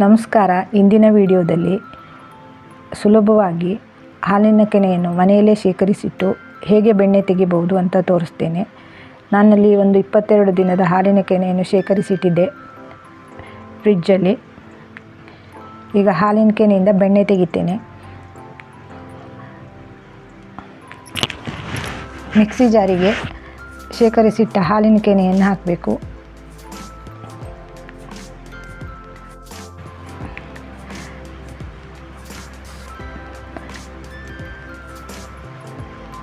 ನಮಸ್ಕಾರ. ಇಂದಿನ ವಿಡಿಯೋದಲ್ಲಿ ಸುಲಭವಾಗಿ ಹಾಲಿನ ಕೆನೆಯನ್ನು ಮನೆಯಲ್ಲೇ ಶೇಖರಿಸಿಟ್ಟು ಹೇಗೆ ಬೆಣ್ಣೆ ತೆಗಿಬಹುದು ಅಂತ ತೋರಿಸ್ತೇನೆ. ನಾನಲ್ಲಿ ಒಂದು ಇಪ್ಪತ್ತೆರಡು ದಿನದ ಹಾಲಿನ ಕೆನೆಯನ್ನು ಶೇಖರಿಸಿಟ್ಟಿದ್ದೆ ಫ್ರಿಡ್ಜಲ್ಲಿ ಈಗ ಹಾಲಿನ ಕೆನೆಯಿಂದ ಬೆಣ್ಣೆ ತೆಗಿತೇನೆ. ಮಿಕ್ಸಿ ಜಾರಿಗೆ ಶೇಖರಿಸಿಟ್ಟ ಹಾಲಿನ ಕೆನೆಯನ್ನು ಹಾಕಬೇಕು.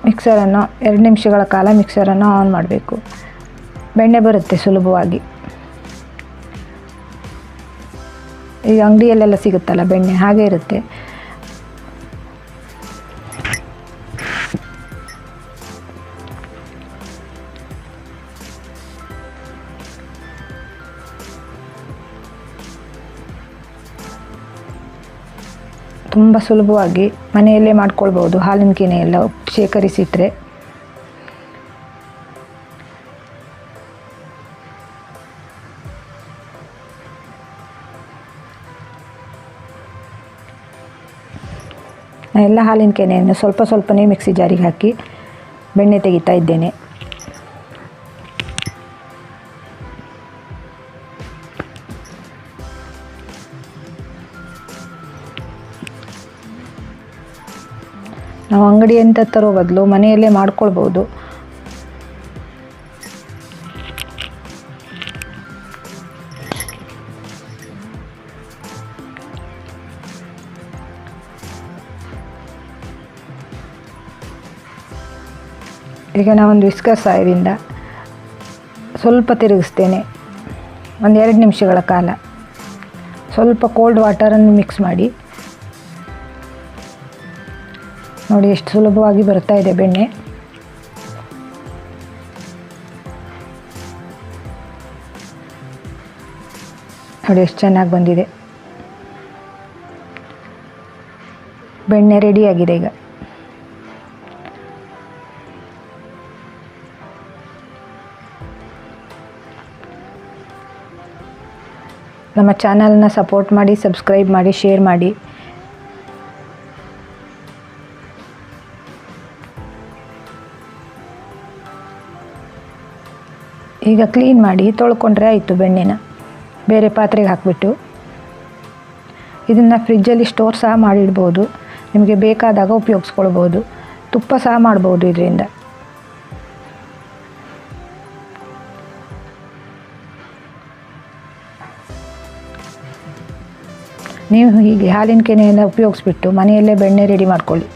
ಮಿಕ್ಸರನ್ನು, ಎರಡು ನಿಮಿಷಗಳ ಕಾಲ ಮಿಕ್ಸರನ್ನು ಆನ್ ಮಾಡಬೇಕು. ಬೆಣ್ಣೆ ಬರುತ್ತೆ ಸುಲಭವಾಗಿ. ಈ ಅಂಗಡಿಯಲ್ಲೆಲ್ಲ ಸಿಗುತ್ತಲ್ಲ ಬೆಣ್ಣೆ, ಹಾಗೆ ಇರುತ್ತೆ. ತುಂಬ ಸುಲಭವಾಗಿ ಮನೆಯಲ್ಲೇ ಮಾಡ್ಕೊಳ್ಬೋದು ಹಾಲಿನ ಕೆನೆ ಎಲ್ಲ ಶೇಖರಿಸಿಟ್ಟರೆ ಎಲ್ಲ ಹಾಲಿನ ಕೆನೆಯನ್ನು ಸ್ವಲ್ಪ ಸ್ವಲ್ಪನೇ ಮಿಕ್ಸಿ ಜಾರಿಗೆ ಹಾಕಿ ಬೆಣ್ಣೆ ತೆಗಿತಾ ಇದ್ದೇನೆ. ನಾವು ಅಂಗಡಿ ಅಂತ ತರೋ ಬದಲು ಮನೆಯಲ್ಲೇ ಮಾಡ್ಕೊಳ್ಬೋದು. ಈಗ ನಾವೊಂದು ವಿಸ್ಕರ್ ಸಹಾಯದಿಂದ ಸ್ವಲ್ಪ ತಿರುಗಿಸ್ತೇನೆ. ಒಂದು ಎರಡು ನಿಮಿಷಗಳ ಕಾಲ. ಸ್ವಲ್ಪ ಕೋಲ್ಡ್ ವಾಟರನ್ನು ಮಿಕ್ಸ್ ಮಾಡಿ. ನೋಡಿ ಎಷ್ಟು ಸುಲಭವಾಗಿ ಬರ್ತಾ ಇದೆ ಬೆಣ್ಣೆ. ನೋಡಿ ಎಷ್ಟು ಚೆನ್ನಾಗಿ ಬಂದಿದೆ. ಬೆಣ್ಣೆ ರೆಡಿಯಾಗಿದೆ ಈಗ. ನಮ್ಮ ಚಾನಲ್ನ ಸಪೋರ್ಟ್ ಮಾಡಿ ಸಬ್ಸ್ಕ್ರೈಬ್ ಮಾಡಿ ಶೇರ್ ಮಾಡಿ. ಈಗ ಕ್ಲೀನ್ ಮಾಡಿ ತೊಳ್ಕೊಂಡ್ರೆ ಆಯಿತು ಬೆಣ್ಣೆನ. ಬೇರೆ ಪಾತ್ರೆಗೆ ಹಾಕಿಬಿಟ್ಟು. ಇದನ್ನು ಫ್ರಿಜ್ಜಲ್ಲಿ ಸ್ಟೋರ್ ಸಹ ಮಾಡಿಡ್ಬೋದು. ನಿಮಗೆ ಬೇಕಾದಾಗ ಉಪಯೋಗಿಸ್ಕೊಳ್ಬೋದು. ತುಪ್ಪ ಸಹ ಮಾಡ್ಬೋದು ಇದರಿಂದ. ನೀವು ಹೀಗೆ ಹಾಲಿನ ಕೆನೆಯನ್ನು ಉಪಯೋಗಿಸ್ಬಿಟ್ಟು ಮನೆಯಲ್ಲೇ ಬೆಣ್ಣೆ ರೆಡಿ ಮಾಡ್ಕೊಳ್ಳಿ.